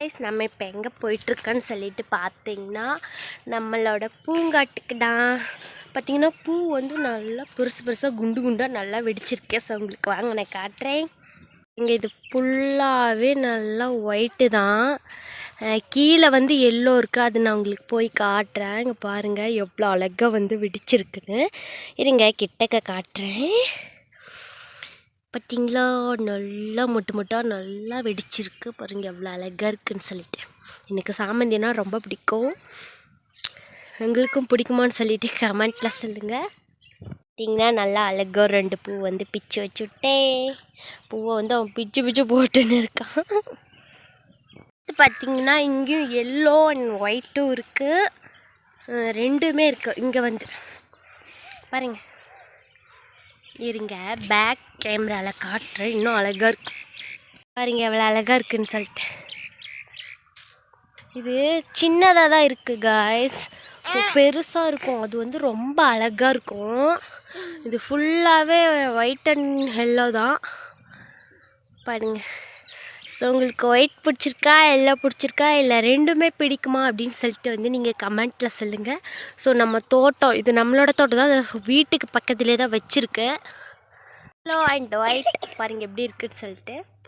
Guys நம்ம இப்போ எங்கே போயிட்டுருக்கோன்னு சொல்லிட்டு பார்த்தீங்கன்னா நம்மளோட பூங்காட்டுக்கு தான். பார்த்தீங்கன்னா பூ வந்து நல்லா பெருசு பெருசாக குண்டு குண்டாக நல்லா வெடிச்சிருக்கேன் ஸோ உங்களுக்கு வாங்க நான் காட்டுறேன். இங்கே இது ஃபுல்லாகவே நல்லா ஒயிட்டு தான். கீழே வந்து எல்லோ இருக்குது அது நான் உங்களுக்கு போய் காட்டுறேன். இங்கே பாருங்கள் எவ்வளோ அழகாக வந்து வெடிச்சிருக்குன்னு. இருங்க கிட்டக்க காட்டுறேன். பார்த்தீங்களா நல்லா மொட்டு மொட்டாக நல்லா வெடிச்சிருக்கு. பாருங்க எவ்வளோ அழகாக இருக்குன்னு சொல்லிட்டு. எனக்கு சாமந்தினா ரொம்ப பிடிக்கும். எங்களுக்கும் பிடிக்குமான்னு சொல்லிட்டு கமெண்ட்டில் சொல்லுங்கள் பார்த்தீங்கன்னா நல்லா அழகாக ரெண்டு பூ வந்து பிச்சு வச்சு பூவை வந்து அவன் பிச்சு பிச்சு போட்டுன்னு இருக்கான். இது பார்த்தீங்கன்னா இங்கேயும் எல்லோ அண்ட் ஒயிட்டும் இருக்குது ரெண்டுமே இருக்குது இங்கே வந்து. பாருங்கள் இருங்க பேக் கேமராவில் காட்டுறேன். இன்னும் அழகாக இருக்கு. பாருங்க எவ்வளோ அழகாக இருக்குன்னு சொல்லிட்டு. இது சின்னதாக தான் இருக்குது காய்ஸ் பெருசாக இருக்கும். அது வந்து ரொம்ப அழகாக இருக்கும். இது ஃபுல்லாகவே ஒயிட் அண்ட் ஹெல்லோ தான். பாருங்கள் ஸோ உங்களுக்கு ஒயிட் பிடிச்சிருக்கா எல்லாம் பிடிச்சிருக்கா இல்லை ரெண்டுமே பிடிக்குமா அப்படின்னு சொல்லிட்டு வந்து நீங்கள் கமெண்ட்டில் சொல்லுங்கள் ஸோ நம்ம தோட்டம் இது நம்மளோட தோட்டம் தான். அது வீட்டுக்கு பக்கத்துலேயே தான் வச்சுருக்கு. ஹலோ அண்ட் ஒயிட் பாருங்கள் எப்படி இருக்குன்னு சொல்லிட்டு.